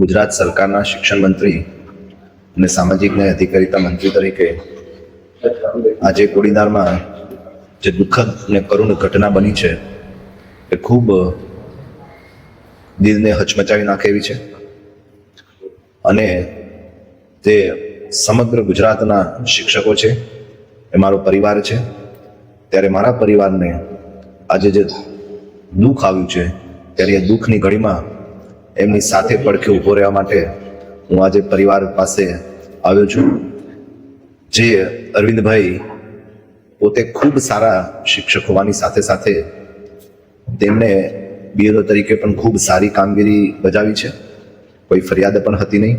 ગુજરાત સરકારના શિક્ષણ મંત્રી અને સામાજિક ન્યાય અધિકારીતા મંત્રી તરીકે આજે કોડીનારમાં જે દુઃખદ અને કરુણ ઘટના બની છે, એ ખૂબ દિલને હચમચાવી નાખે એવી છે અને તે સમગ્ર ગુજરાતના શિક્ષકો છે, એ મારો પરિવાર છે. ત્યારે મારા પરિવારને આજે જે દુઃખ આવ્યું છે, ત્યારે એ દુઃખની ઘડીમાં એમની સાથે પડખે ઊભો રહેવા માટે હું આજે પરિવાર પાસે આવ્યો છું. જે અરવિંદભાઈ પોતે ખૂબ સારા શિક્ષક હોવાની સાથે સાથે તેમણે બીએલઓ તરીકે પણ ખૂબ સારી કામગીરી બજાવી છે. કોઈ ફરિયાદ પણ હતી નહીં.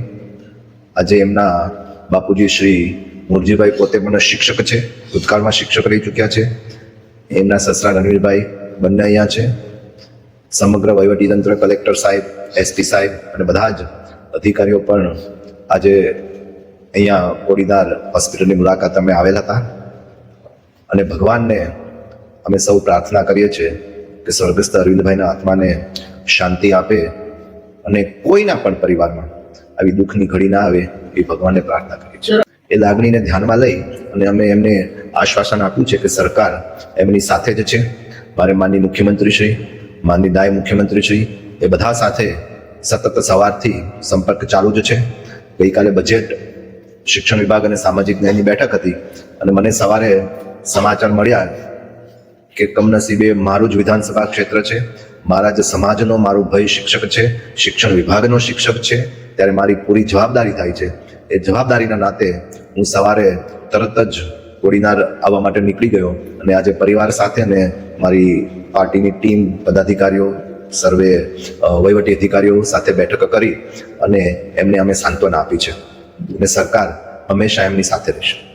આજે એમના બાપુજી શ્રી મુરજીભાઈ પોતે પણ શિક્ષક છે. ભૂતકાળમાં શિક્ષક રહી ચૂક્યા છે. એમના સસરા રણવીરભાઈ બંને અહીંયા છે. સમગ્ર વહીવટીતંત્ર, કલેક્ટર સાહેબ એસપી સાહેબ અને બધા જ અધિકારીઓ પણ આજે અહીંયા કોડીનાર હોસ્પિટલની મુલાકાત અમે આવેલા હતા. અને ભગવાનને અમે સૌ પ્રાર્થના કરીએ છીએ કે સ્વર્ગસ્થ અરવિંદભાઈના આત્માને શાંતિ આપે અને કોઈના પણ પરિવારમાં આવી દુઃખની ઘડી ના આવે એ ભગવાનને પ્રાર્થના કરીએ છીએ. એ લાગણીને ધ્યાનમાં લઈ અને અમે એમને આશ્વાસન આપ્યું છે કે સરકાર એમની સાથે જ છે. મારે માનની મુખ્યમંત્રી શ્રી માનની નાયબ મુખ્યમંત્રી શ્રી એ બધા સાથે સતત સવારથી સંપર્ક ચાલુ જ છે. ગઈકાલે બજેટ શિક્ષણ વિભાગ અને સામાજિક ન્યાયની બેઠક હતી અને મને સવારે સમાચાર મળ્યા કે કમનસીબે મારું જ વિધાનસભા ક્ષેત્ર છે. મારા જ સમાજનો મારો ભાઈ શિક્ષક છે. શિક્ષણ વિભાગનો શિક્ષક છે. ત્યારે મારી પૂરી જવાબદારી થાય છે. એ જવાબદારીના નાતે હું સવારે તરત જ કોડીનાર આવવા માટે નીકળી ગયો અને આજે પરિવાર સાથે અને મારી પાર્ટીની ટીમ, પદાધિકારીઓ, સર્વે વહીવટી અધિકારીઓ સાથે બેઠક કરી અને એમને અમે સાંત્વના આપી છે. અને સરકાર હંમેશા એમની સાથે રહેશે.